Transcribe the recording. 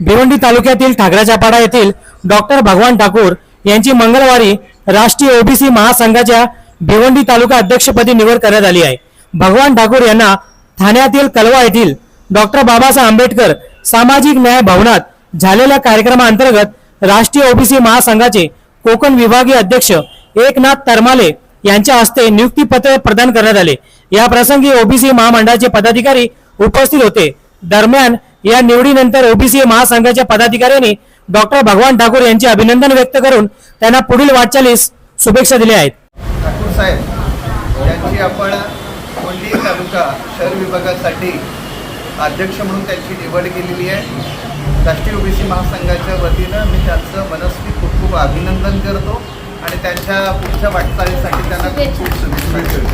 भिवंडी तालुक्यातील ठाकराच्यापाडा येथील डॉक्टर भगवान ठाकूर यांची मंगळवारी राष्ट्रीय ओबीसी महासंघाच्या भिवंडी तालुका अध्यक्षपदी निवड करण्यात आली आहे. भगवान ठाकूर यांना ठाण्यातील कलवा येथील डॉक्टर बाबासाहेब आंबेडकर सामाजिक न्याय भवनात झालेल्या कार्यक्रमाअंतर्गत राष्ट्रीय ओबीसी महासंघाचे कोकण विभागीय अध्यक्ष एकनाथ तरमाले यांच्या हस्ते नियुक्तीपत्र प्रदान करण्यात आले. या प्रसंगी ओबीसी महामंडळाचे पदाधिकारी उपस्थित होते. दरम्यान या निवडीनंतर ओबीसी महासंघाच्या पदाधिकाऱ्यांनी डॉक्टर भगवान ठाकूर यांचे अभिनंदन व्यक्त करून त्यांना पुढील वाटचालीस शुभेच्छा दिल्या आहेत. ठाकूर साहेब यांची आपण कोल्ही तालुका शहर विभागासाठी अध्यक्ष म्हणून त्यांची निवड केलेली आहे. राष्ट्रीय ओबीसी महासंघाच्या वतीनं मी त्यांचं मनस्वी खूप खूप अभिनंदन करतो आणि त्यांच्या पुढच्या वाटचालीसाठी त्यांना खूप खूप शुभेच्छा